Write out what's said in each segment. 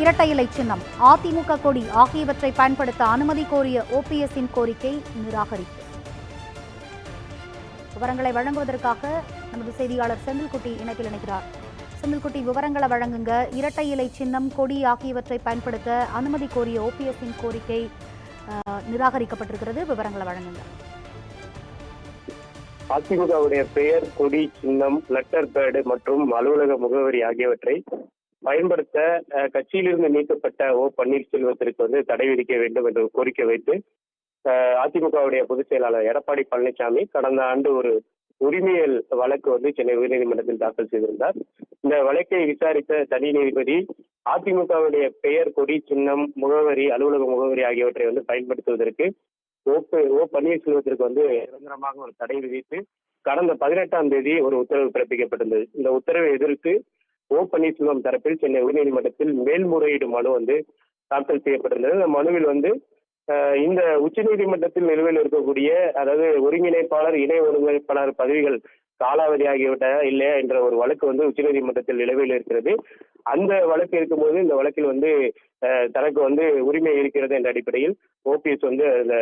இரட்டை இலை சின்னம். அதிமுக கொடி ஆகியவற்றை பயன்படுத்த அனுமதி கோரிய ஓபிஎஸ்ஸின் கோரிக்கை நிராகரிப்பு. விவரங்களை வழங்குவதற்காக நமது செய்தியாளர் செந்தில்குட்டி இணைப்பில் இணைக்கிறார் செந்தில்குட்டி விவரங்களை வழங்குங்க. இரட்டை இலை சின்னம் கொடி ஆகியவற்றை பயன்படுத்த அனுமதி கோரிய ஓபிஎஸ்ஸின் கோரிக்கை நிராகரிக்கப்பட்டிருக்கிறது. விவரங்களை வழங்குங்க. அதிமுகவுடைய பெயர் கொடி சின்னம் லெட்டர் பேடு மற்றும் அலுவலக முகவரி ஆகியவற்றை பயன்படுத்த அஹ், கட்சியிலிருந்து நீக்கப்பட்ட ஓ பன்னீர்செல்வத்திற்கு வந்து தடை விதிக்க வேண்டும் என்று கோரிக்கை வைத்து அதிமுகவுடைய பொதுச் செயலாளர் எடப்பாடி பழனிசாமி கடந்த ஆண்டு ஒரு உரிமையல் வழக்கு வந்து சென்னை உயர்நீதிமன்றத்தில் தாக்கல் செய்திருந்தார். இந்த வழக்கை விசாரித்த தனி நீதிபதி அதிமுகவுடைய பெயர் கொடி சின்னம் முகவரி அலுவலக முகவரி ஆகியவற்றை வந்து பயன்படுத்துவதற்கு ஓ ஓ பன்னீர்செல்வத்திற்கு வந்து நிரந்தரமாக ஒரு தடை விதித்து கடந்த பதினெட்டாம் தேதி ஒரு உத்தரவு பிறப்பிக்கப்பட்டிருந்தது. இந்த உத்தரவை எதிர்த்து ஓ பன்னீர்செல்வம் தரப்பில் சென்னை உயர்நீதிமன்றத்தில் மேல்முறையீடு மனு வந்து தாக்கல் செய்யப்பட்டிருந்தது அந்த மனுவில் வந்து இந்த உச்சநீதிமன்றத்தில் நிலுவையில் இருக்கக்கூடிய அதாவது ஒருங்கிணைப்பாளர் இணை ஒருங்கிணைப்பாளர் பதவிகள் காலாவதி ஆகிவிட்டதா இல்லையா என்ற ஒரு வழக்கு வந்து உச்சநீதிமன்றத்தில் நிலுவையில் இருக்கிறது. அந்த வழக்கு இருக்கும்போது இந்த வழக்கில் வந்து தனக்கு வந்து உரிமை இருக்கிறது என்ற அடிப்படையில் ஓபிஎஸ் வந்து அந்த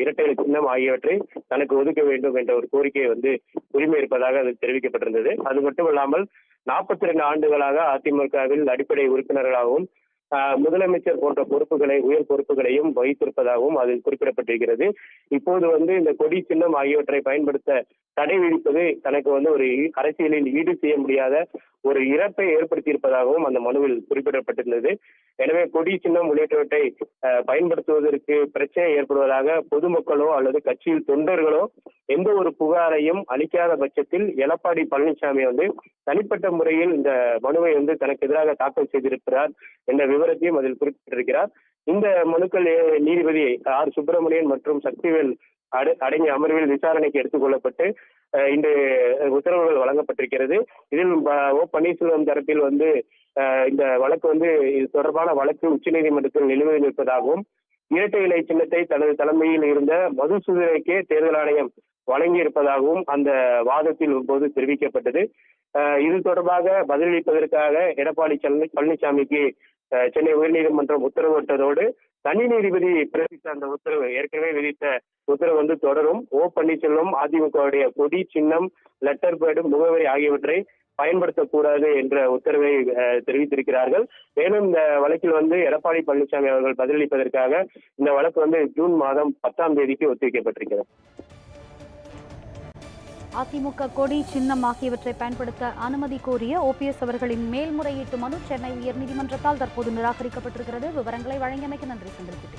இரட்டை சின்னம் ஆகியவற்றை தனக்கு ஒதுக்க வேண்டும் என்ற ஒரு கோரிக்கை வந்து உரிமை இருப்பதாக அது தெரிவிக்கப்பட்டிருந்தது. அது மட்டும் இல்லாமல் நாற்பத்தி ரெண்டு ஆண்டுகளாக அதிமுகவில் அடிப்படை உறுப்பினர்களாகவும் ஆஹ், முதலமைச்சர் போன்ற பொறுப்புகளை உயர் பொறுப்புகளையும் வைத்திருப்பதாகவும் அதில் குறிப்பிடப்பட்டிருக்கிறது. இப்போது வந்து இந்த கொடி சின்னம் ஆகியவற்றை பயன்படுத்த தடை விதிப்பது தனக்கு வந்து ஒரு அரசியலில் ஈடு செய்ய முடியாத ஒரு இறப்பை ஏற்படுத்தியிருப்பதாகவும் அந்த மனுவில் குறிப்பிடப்பட்டிருந்தது. எனவே கொடி சின்னம் உள்ளிட்டவற்றை அஹ், பயன்படுத்துவதற்கு பிரச்சனை ஏற்படுவதாக பொதுமக்களோ அல்லது கட்சியில் தொண்டர்களோ எந்த ஒரு புகாரையும் அளிக்காத பட்சத்தில் எடப்பாடி பழனிசாமி வந்து தனிப்பட்ட முறையில் இந்த மனுவை வந்து தனக்கு எதிராக தாக்கல் செய்திருக்கிறார் என்ற விவரத்தையும் அதில் குறிப்பிட்டிருக்கிறார். இந்த மனுக்கள் நீதிபதி ஆர். சுப்பிரமணியன் மற்றும் சக்திவேல் அட- அடங்கிய அமர்வில் விசாரணைக்கு எடுத்துக்கொள்ளப்பட்டு இன்று உத்தரவுகள் வழங்கப்பட்டிருக்கிறது. இதில் ஓ. பன்னீர்செல்வம் தரப்பில் வந்து இந்த வழக்கு வந்து இது தொடர்பான வழக்கு உச்சநீதிமன்றத்தில் நிலுவையில் இருப்பதாகவும் இரட்டை இலை சின்னத்தை தனது தலைமையில் இருந்த மதுசூதனைக்கே தேர்தல் ஆணையம் வழங்கி இருப்பதாகவும் அந்த வாதத்தில் போது தெரிவிக்கப்பட்டது. இது தொடர்பாக பதிலளிப்பதற்காக எடப்பாடி பழனிசாமிக்கு சென்னை உயர்நீதிமன்றம் உத்தரவிட்டதோடு தனி நீதிபதி பிறப்பித்த அந்த உத்தரவு ஏற்கனவே விதித்த உத்தரவு வந்து தொடரும். ஓ பன்னீர்செல்வம் அதிமுகவுடைய கொடி சின்னம் லெட்டர் பேடு முகவரி ஆகியவற்றை பயன்படுத்தக்கூடாது என்ற உத்தரவை தெரிவித்திருக்கிறார்கள். மேலும் இந்த வழக்கில் வந்து எடப்பாடி பழனிசாமி அவர்கள் பதிலளிப்பதற்காக இந்த வழக்கு வந்து ஜூன் மாதம் பத்தாம் தேதிக்கு ஒத்திவைக்கப்பட்டிருக்கிறது. அதிமுக கொடி சின்னம் ஆகியவற்றை பயன்படுத்த அனுமதி கோரிய ஓபிஎஸ் அவர்களின் மேல்முறையீட்டு மனு சென்னை உயர்நீதிமன்றத்தால் தற்போது நிராகரிக்கப்பட்டிருக்கிறது. விவரங்களை வழங்கியமைக்கு நன்றி செந்தில்குட்டி.